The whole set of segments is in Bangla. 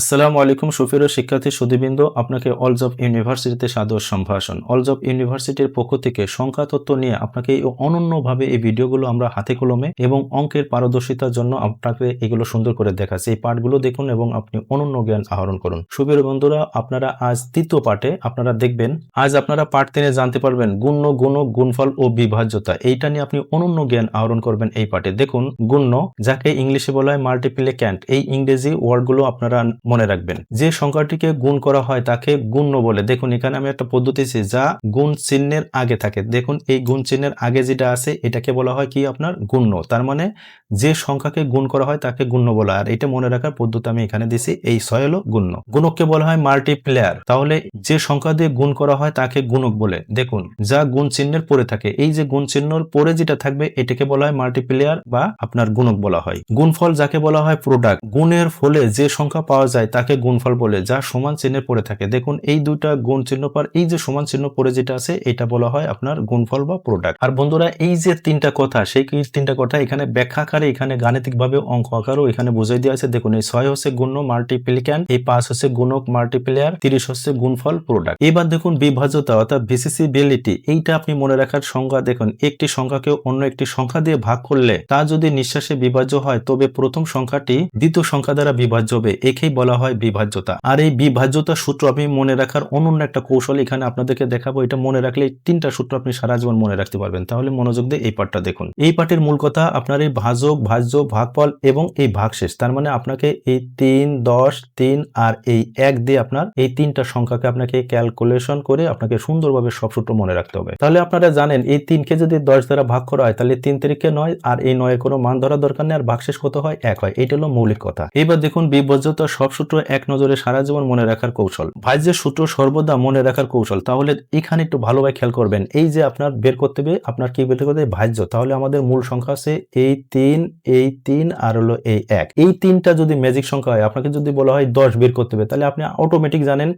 আসসালামু আলাইকুম সুফিরো শিক্ষার্থী সুদীবৃন্দ আপনাকে অলজ অফ ইউনিভার্সিটিতে সাদর সম্ভাষণ। অলজ অফ ইউনিভার্সিটির পক্ষ থেকে সংখ্যা তত্ত্ব নিয়ে আপনাকে অনন্যভাবে এই ভিডিওগুলো আমরা হাতে কলমে এবং অঙ্কের পারদর্শিতার জন্য আপনাকে এগুলো সুন্দর করে দেখাচ্ছি। এই পাঠগুলো দেখুন এবং আপনি অনন্য জ্ঞান আহরণ করুন। সুবীর বন্ধুরা, আপনারা আজ তৃতীয় পাঠে আপনারা দেখবেন, আজ আপনারা পাঠ তিনে জানতে পারবেন গুণ্য, গুণ, গুণফল ও বিভাজ্যতা। এইটা নিয়ে আপনি অনন্য জ্ঞান আহরণ করবেন এই পাঠে। দেখুন, গুণ্য, যাকে ইংলিশে বলা হয় মাল্টিপ্লিক্যান্ট এই ইংরেজি ওয়ার্ডগুলো আপনারা মনে রাখবেন। যে সংখ্যাটিকে গুণ করা হয় তাকে গুণ্য বলে। দেখুন, এখানে আমি একটা পদ্ধতি যা গুণ চিহ্নের আগে থাকে। দেখুন, এই গুণ চিহ্নের আগে যেটা আছে, এটাকে বলা হয় কি আপনার? গুণ্য। তার মানে যে সংখ্যাকে গুণ করা হয় তাকে গুণ্য বলা। আর এটা মনে রাখার পদ্ধতি আমি এখানে দিছি এই ছয় হলো গুণ্য। গুণককে বলা হয় মাল্টিপ্লেয়ার তাহলে, যে সংখ্যা দিয়ে গুণ করা হয় তাকে গুণক বলে। দেখুন, যা গুণ চিহ্নের পরে থাকে। এই যে গুণ চিহ্নর পরে যেটা থাকবে, এটাকে বলা হয় মাল্টিপ্লেয়ার বা আপনার গুণক বলা হয়। গুণফল যাকে বলা হয় প্রোডাক্ট গুণের ফলে যে সংখ্যা পাওয়া যায় তাকে গুণফল বলে, যা সমান চিহ্নে পরে থাকে। দেখুন, এই দুইটা গুণ চিহ্ন পর, এই যে সমান চিহ্ন পরে যেটা আছে, এটা বলা হয় আপনার গুণফল বা প্রোডাক্ট আর বন্ধুরা, এই যে তিনটা কথা, সেই তিনটা কথা এখানে ব্যাখ্যা আকারে এখানে গাণিতিক ভাবে অঙ্ক আকারও এখানে বোঝাই দেওয়া আছে। দেখুন, এই ছয় হচ্ছে গুণ্য মাল্টিপ্লিক্যান এই পাঁচ হচ্ছে গুণক মাল্টিপ্লেয়ার তিরিশ হচ্ছে গুণফল প্রোডাক্ট এবার দেখুন, বিভাজ্যতা, অর্থাৎ ভিসিসিবিলিটি, এইটা আপনি মনে রাখার সংজ্ঞা, দেখুন, একটি সংখ্যাকে অন্য একটি সংখ্যা দিয়ে ভাগ করলে, তা যদি নিঃশ্বাসে বিভাজ্য হয়, তবে প্রথম সংখ্যাটি দ্বিতীয় সংখ্যা দ্বারা বিভাজ্য হবে। একেই বলা হয় বিভাজ্যতা। আর এই বিভাজ্যতা সূত্র আপনি মনে রাখার অনন্য একটা কৌশল এখানে আপনাদেরকে দেখাবো। এটা মনে রাখলে তিনটা সূত্র আপনি সারা জীবন মনে রাখতে পারবেন। তাহলে মনোযোগ দিয়ে এই পাঠটা দেখুন। এই পাঠের মূল কথা আপনার এই ভাজক, ভাজ্য, ভাগফল এবং এই ভাগশেষ। তার মানে আপনাকে এই তিন, দশ, তিন আর এই এক দিয়ে আপনার এই তিনটা সংখ্যাকে আপনাকে ক্যালকুলেশন করে আপনাকে সুন্দরভাবে সব সূত্র মনে রাখতে হবে। তাহলে আপনারা জানেন, এই তিনকে যদি দশ দ্বারা ভাগ করা হয়, তাহলে তিন তারিখে নয় আর এই নয়ের কোনো মান ধরা দরকার নেই আর ভাগশেষ কত হয়? এক হয়। এটা হলো মৌলিক কথা। এবার দেখুন বিভাজ্যতা সব সূত্র এক নজরে সারা জীবন মনে রাখার কৌশল। ভাজ্যের সূত্র সর্বদা মনে রাখার কৌশল। তাহলে এখানে একটু ভালোভাবে খেয়াল করবেন। এই যে আপনার বের করতে হবে, আপনার কি বের করতে ভাজ্য তাহলে আমাদের মূল সংখ্যা আছে এই তিন এই তিন আর হলো এই এক। এই তিনটা যদি ম্যাজিক সংখ্যা হয়, আপনাকে যদি বলা হয় দশ বের করতে হবে, তাহলে আপনি অটোমেটিক জানেন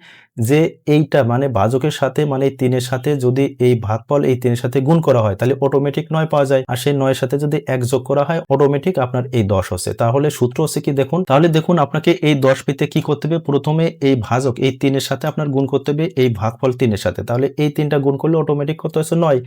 যে এইটা মানে ভাজকের সাথে মানে এই তিনের সাথে যদি এই ভাগফল এই তিনের সাথে গুণ করা হয়, তাহলে অটোমেটিক নয় পাওয়া যায়। আর সেই নয়ের সাথে যদি এক যোগ করা হয় অটোমেটিক আপনার এই দশ হচ্ছে তাহলে সূত্র হচ্ছে কি দেখুন, তাহলে দেখুন আপনাকে এই দশ পেতে কি করতে হবে? প্রথমে এই ভাজক এই তিনের সাথে আপনার গুণ করতে হবে এই ভাগফল তিনের সাথে। তাহলে এই তিনটা গুণ করলে অটোমেটিক কত হচ্ছে নয়।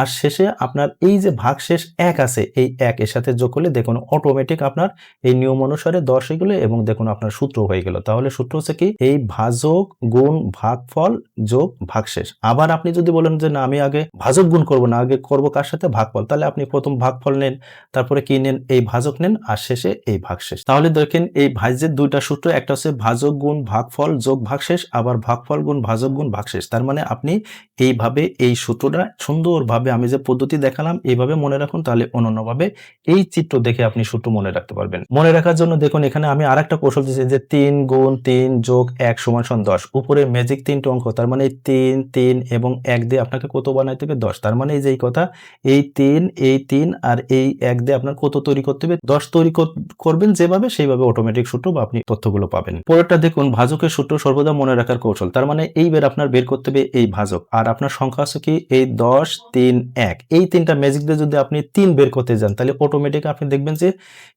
আর শেষে আপনার এই যে ভাগ শেষ এক আছে, এই এক এর সাথে যোগ করলে দেখুন অটোমেটিক আপনার এই নিয়ম অনুসারে দশ হয়ে গেলো এবং দেখুন আপনার সূত্র হয়ে গেল। তাহলে সূত্র হচ্ছে কি? এই ভাজক গুণ ভাগফল যোগ ভাগশেষ। আবার আপনি যদি বলেন যে না, আমি আগে ভাজক গুণ করব না, আগে করব কার সাথে? ভাগফল। তাহলে আপনি প্রথম ভাগফল নেন, তারপরে কি নেন? এই ভাজক নেন, আর শেষে এই ভাগশেষ। তাহলে দেখেন এই ভাজ্যের দুইটা সূত্র একটা হচ্ছে ভাজক গুণ ভাগফল যোগ ভাগশেষ, আবার ভাগফল গুণ ভাজক গুণ ভাগশেষ। তার মানে আপনি এইভাবে এই সূত্রটা সুন্দরভাবে আমি যে পদ্ধতি দেখালাম, এইভাবে মনে রাখুন, তাহলে অনন্যভাবে এই চিত্র দেখে আপনি সূত্র মনে রাখতে পারবেন। মনে রাখার জন্য দেখুন, এখানে আমি আর একটা কৌশল দিচ্ছি যে তিন গুণ তিন যোগ এক সমান সমান দশ। উপরে ম্যাজিক তিনটে অঙ্ক, তার মানে তিন তিন এবং এক দিয়ে আপনাকে কত বানাইতে হবে? দশ। তার মানে এই যে কথা, এই তিন এই তিন আর এই এক দিয়ে আপনার কত তৈরি করতে হবে? দশ তৈরি কর- করবেন যেভাবে, সেইভাবে অটোমেটিক সূত্র বা আপনি তথ্যগুলো পাবেন। পরেরটা দেখুন, ভাজকের সূত্র সর্বদা মনে রাখার কৌশল। তার মানে এই বের আপনার বের করতে হবে এই ভাজক। আর আপনার সংখ্যা আছে কি? এই দশ, তিন, এক। এই তিনটা ম্যাজিক দিয়ে যদি আপনি তিন বের করতে যান, তাহলে অটোমেটিক আপনি দেখবেন যে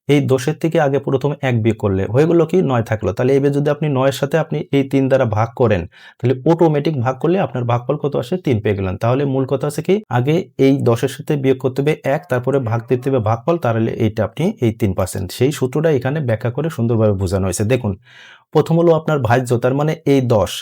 এই দশের থেকে আগে প্রথমে এক বিয়ে করলে। হয়ে গেলো কি? নয় থাকল। তাহলে এবার যদি আপনি নয়ের সাথে আপনি এই তিন দ্বারা ভাগ করেন, তাহলে অটোমেটিক ভাগ করলে আপনার ভাগফল কত আসে? তিন পেয়ে গেলেন। তাহলে মূল কথা আছে কি? আগে এই দশের সাথে বিয়োগ করতে হবে এক, তারপরে ভাগ দিতে হবে ভাগফল, তাহলে এইটা আপনি এই তিন পার্সেন্ট সেই সূত্রটা এখানে ব্যাখ্যা করে সুন্দরভাবে বোঝানো হয়েছে। দেখুন প্রথম হলো আপনার ভাজ্য তার মানে এই দশ।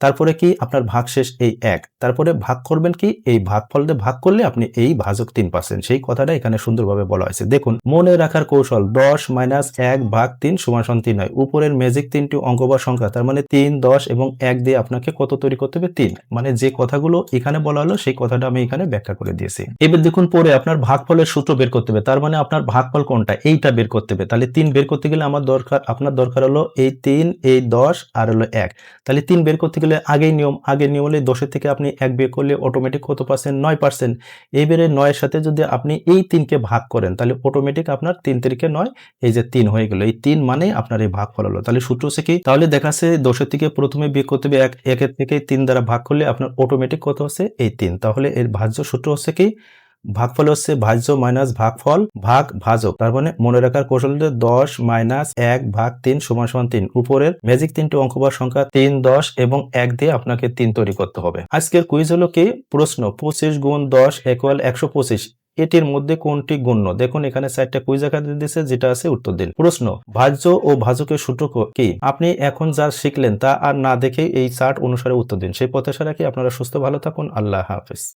তারপরে কি আপনার ভাগশেষ এই এক? তারপরে ভাগ করবেন কি? এই ভাগফল দিয়ে ভাগ করলে আপনি এই ভাজক তিন পার্সেন্ট সেই কথাটা এখানে সুন্দরভাবে বলা হয়েছে। দেখুন, মনে রাখার কৌশল দশ মাইনাস এক ভাগ তিন সমান তিন হয় উপরের ম্যাজিক তিনটি অঙ্ক বা সংখ্যা, তার মানে তিন, দশ এবং এক দিয়ে আপনাকে কত তৈরি করতে হবে? তিন। মানে যে কথাগুলো এখানে বলা হলো, সেই কথাটা আমি এখানে ব্যাখ্যা করে দিয়েছি। এবার দেখুন, পরে আপনার ভাগফলের সূত্র বের করতে হবে। তার মানে আপনার ভাগফল কোনটা? এইটা বের করতে হবে। তাহলে তিন বের করতে গেলে আমার দরকার, আপনার দরকার হলো এই তিন, এই দশ, আর হলো এক। তাহলে তিন বের করতে গেলে আগেই নিয়ম, আগের নিয়ম হলে দশের থেকে আপনি এক বিয়ে করলে অটোমেটিক কত পার্সেন্ট নয় পার্সেন্ট এইবারে নয়ের সাথে যদি আপনি এই তিনকে ভাগ করেন, তাহলে অটোমেটিক আপনার তিন তারিখে নয়, এই যে তিন হয়ে গেল। এই তিন মানে আপনার এই ভাগ ফল হলো। তাহলে সূত্র হচ্ছে কি? তাহলে দেখা যাচ্ছে দশের থেকে প্রথমে বিয়ে করতে হবে এক, একের থেকে তিন দ্বারা ভাগ করলে আপনার অটোমেটিক কত হচ্ছে? এই তিন। তাহলে এর ভাজ্য সূত্র হচ্ছে কি? ভাগফল হচ্ছে ভাজ্য মাইনাস ভাগফল ভাগ ভাজক। তার মানে মনে রাখার কৌশল হচ্ছে দশ মাইনাস এক ভাগ তিন সমান সমান তিন। উপরের ম্যাজিক তিনটি অঙ্ক বা সংখ্যা তিন, দশ এবং এক দিয়ে আপনাকে তিন তৈরি করতে হবে। আজকের কুইজ হলো কি? প্রশ্ন পঁচিশ গুণ দশ ইকুয়াল একশো পঁচিশ। এটির মধ্যে কোনটি গণ্য? দেখুন, এখানে চারটা কুইজ আকার দিয়েছে, যেটা আছে উত্তর দিন। প্রশ্ন, ভাজ্য ও ভাজকের সূত্র কি আপনি এখন যা শিখলেন তা আর না দেখেই এই চার্ট অনুসারে উত্তর দিন। সেই প্রত্যাশা কি আপনারা সুস্থ, ভালো থাকুন। আল্লাহ হাফেজ।